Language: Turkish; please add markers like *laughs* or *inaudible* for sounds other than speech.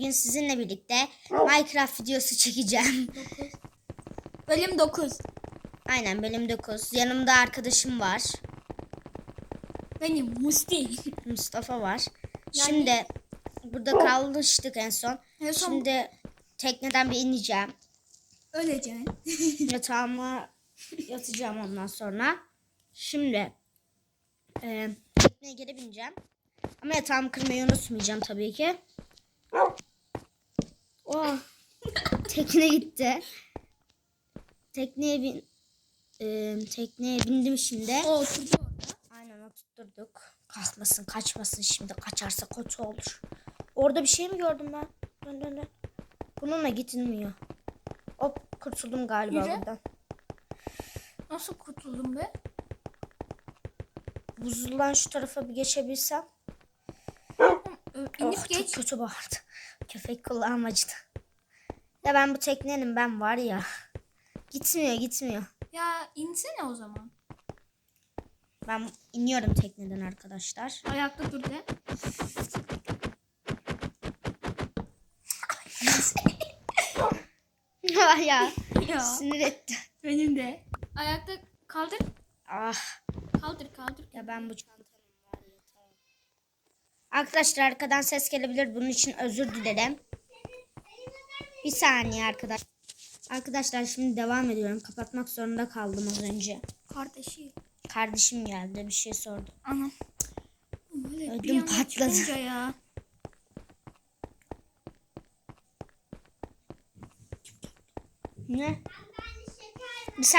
Bugün sizinle birlikte Minecraft videosu çekeceğim. Bölüm 9. Aynen bölüm 9. Yanımda arkadaşım var. Benim Musti. Mustafa var. Yani- Şimdi burada kalmıştık en son. En son- Şimdi tekneden bir ineceğim. Öleceksin. *laughs* Yatağıma yatacağım ondan sonra. Şimdi e, tekneye geri bineceğim. Ama yatağımı kırmayı unutmayacağım tabii ki. Oh, *laughs* tekne gitti. Tekneye bin e, tekneye bindim şimdi. O oturdu orada. Aynen oturtturduk. Kalkmasın kaçmasın şimdi kaçarsa kötü olur. Orada bir şey mi gördüm ben? Dön dön dön. Bununla gidilmiyor. Hop kurtuldum galiba Yürü. buradan. Nasıl kurtuldun be? Buzuldan şu tarafa bir geçebilsem. İnip Oh, çok geç. kötü bağırdı. Köpek kulağım acıdı. Ya ben bu teknenin ben var ya. Gitmiyor gitmiyor. Ya insene o zaman. Ben iniyorum tekneden arkadaşlar. Ayakta dur de. *laughs* Ya ya. sinir etti. Benim de. Ayakta kaldır. Ah Kaldır kaldır. ya ben bu çantanın var ya tamam. Arkadaşlar arkadan ses gelebilir. Bunun için özür dilerim. Bir saniye arkadaş. Arkadaşlar şimdi devam ediyorum. Kapatmak zorunda kaldım az önce. Kardeşi. Kardeşim geldi bir şey sordu. Anam. Böyle Ödüm bir patladı. ya. Ne?